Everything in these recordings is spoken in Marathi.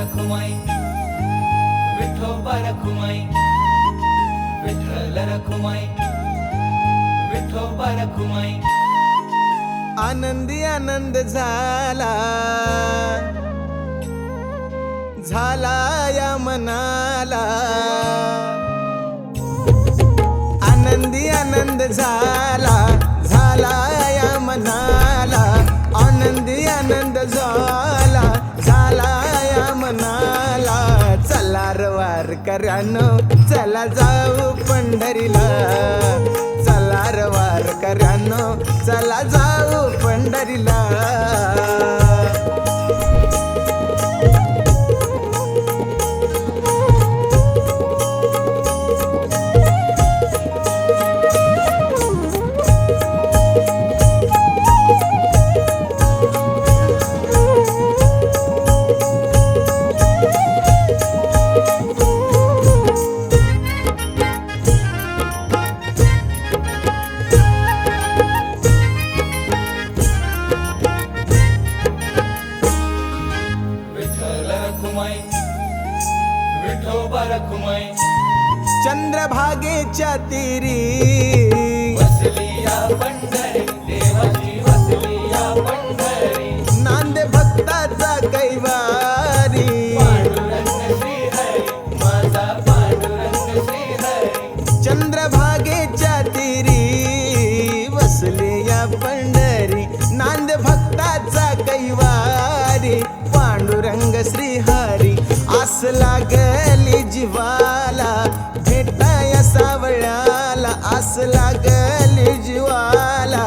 रखुमाई विठोबा रखुमाई विठ्ठल रखुमाई विठोबा रखुमाई. आनंदी आनंद झाला. मनाला. आनंदी आनंद झाला झाला या मनाला. आनंदी आनंद झाला झाला या मनाला. चला रवार करानो चला जाऊ पंढरीला. चला रवार करानो चला जाऊ पंढरीला. चंद्रभागेच्या तीरी. बसली या पंढरी. लागली जीवाला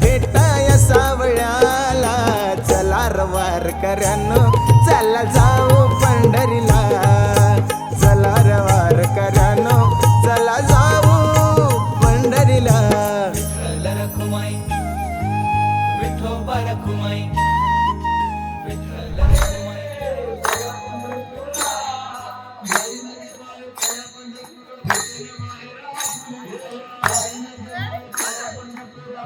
भेटाय सावळ्याला. चला रवार करनो चला जाऊ पंढरीला. चला रवार करानो चला जाऊ पंढरीला. रखुमाई विठोबा रखुमाई